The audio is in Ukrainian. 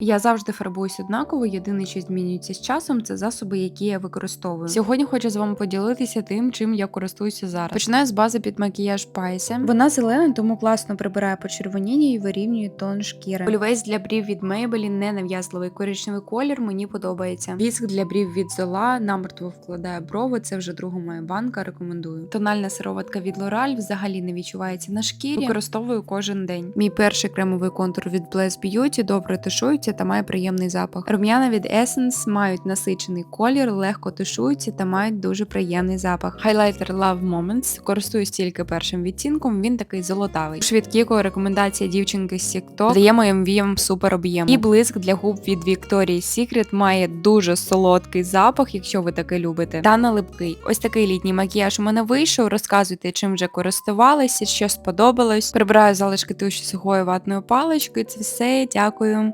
Я завжди фарбуюсь однаково, єдине, що змінюється з часом, це засоби, які я використовую. Сьогодні хочу з вами поділитися тим, чим я користуюся зараз. Починаю з бази під макіяж Пайсе. Вона зелена, тому класно прибирає почервоніння і вирівнює тон шкіри. Олівець для брів від Maybelline, ненав'язливий коричневий колір, мені подобається. Віск для брів від Zola, намертво вкладає брови, це вже друга моя банка, рекомендую. Тональна сироватка від L'Oreal взагалі не відчувається на шкірі. Використовую кожен день. Мій перший кремовий контур від Bless Beauty добре тушується та має приємний запах. Рум'яна від Essence мають насичений колір, легко тушуються та мають дуже приємний запах. Хайлайтер Love Moments користуюсь тільки першим відтінком, він такий золотавий. Швидкіко рекомендація дівчинки з TikTok дає моїм віям супер об'єм. І блиск для губ від Victoria's Secret має дуже солодкий запах, якщо ви таке любите. Та не липкий. Ось такий літній макіяж у мене вийшов. Розказуйте, чим вже користувалися, що сподобалось. Прибираю залишки туші сухої ватної палички. Це все. Дякую.